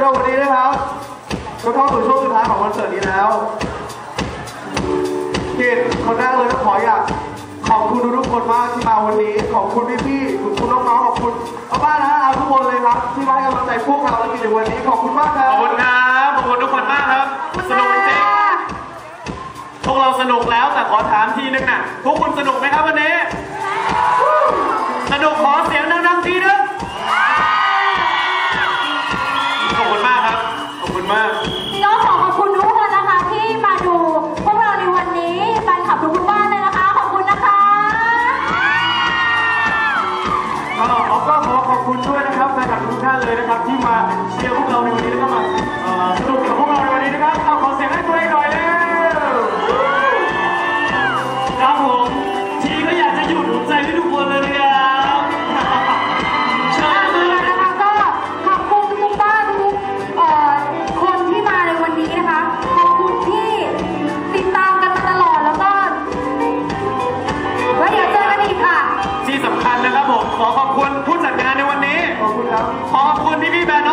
ก็เข้าสู่ช่วงสุดท้ายของคอนเสิร์ตนี้แล้วกิจคนแรกเลยต้องขออยากขอบคุณทุกๆคนมากที่มาวันนี้ ขอบคุณพี่ๆขอบคุณน้องๆขอบคุณป้าๆนะอาทุกคนเลยครับ ที่มาให้กำลังใจพวกเราและกิจในวันนี้ ขอบคุณมากครัขบอบคุณครับขอบคุณทุกคนมากครับ สนุกจริงๆพวกเราสนุกแล้วแต่ขอถามทีนึงน่ะพวกคุณสนุก ท่านเลยนะครับที่มาเชียร์พวกเราในวันนี้แล้วก็มาสนุกกับพวกเราในวันนี้นะครับเอาขอเสียงให้ตัวเองหน่อยเร็วครับผมทีก็อยากจะหยุดหัวใจให้ทุกคนเลยนะครับเชิญเลย นะคะก็ขอบคุณทุกบ้านทุกเอ่อคนที่มาในวันนี้นะคะ ขอบคุณที่ติดตามกันมาตลอดแล้วก็ไว้เดี๋ยวเจอกันอีกค่ะ ที่สำคัญนะครับผมขอขอบคุณผู้ ขอบคุณพี่พี่แบน